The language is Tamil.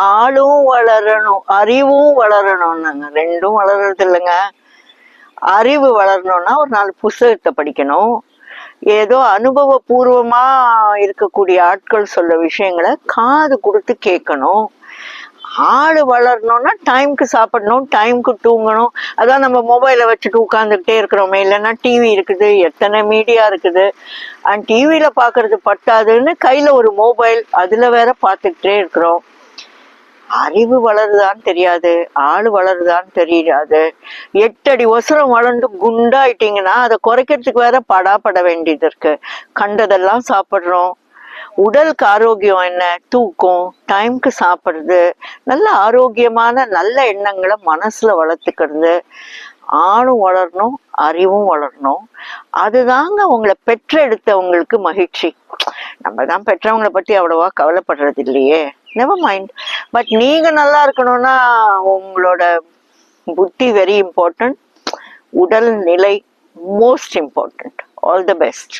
ஆளும் வளரணும் அறிவும் வளரணும்னாங்க. ரெண்டும் வளர்றது இல்லைங்க. அறிவு வளரணும்னா ஒரு நாலு புஸ்தகத்தை படிக்கணும். ஏதோ அனுபவபூர்வமா இருக்கக்கூடிய ஆட்கள் சொல்ல விஷயங்களை காது கொடுத்து கேட்கணும். ஆள் வளரணும்னா டைம்க்கு சாப்பிடணும் டைம்க்கு தூங்கணும். அதான் நம்ம மொபைலை வச்சுட்டு உட்காந்துக்கிட்டே இருக்கிறோமே. இல்லைன்னா டிவி இருக்குது எத்தனை மீடியா இருக்குது. அண்ட் டிவியில பார்க்கறது பட்டாதுன்னு கையில ஒரு மொபைல் அதுல வேற பார்த்துக்கிட்டே இருக்கிறோம். அறிவு வளருதான்னு தெரியாது ஆள் வளருதான்னு தெரியாது. எட்டடி ஒசரம் வளர்ந்து குண்டாயிட்டீங்கன்னா அதை குறைக்கிறதுக்கு வேற படாப்பட வேண்டியது இருக்கு. கண்டதெல்லாம் சாப்பிட்றோம். உடலுக்கு ஆரோக்கியம் என்ன? தூக்கம் டைம்க்கு சாப்பிட்றது நல்ல ஆரோக்கியமான நல்ல எண்ணங்களை மனசுல வளர்த்துக்கிறது. ஆணும் வளரணும் அறிவும் வளரணும். அதுதாங்க உங்களை பெற்றெடுத்தவங்களுக்கு மகிழ்ச்சி. நம்ம தான் பெற்றவங்களை பத்தி அவ்வளவா கவலைப்படுறது இல்லையே. நெவர் மைண்ட் பட் நீங்க நல்லா இருக்கணும்னா உங்களோட புத்தி வெரி இம்பார்ட்டன்ட் உடல் நிலை most important all the best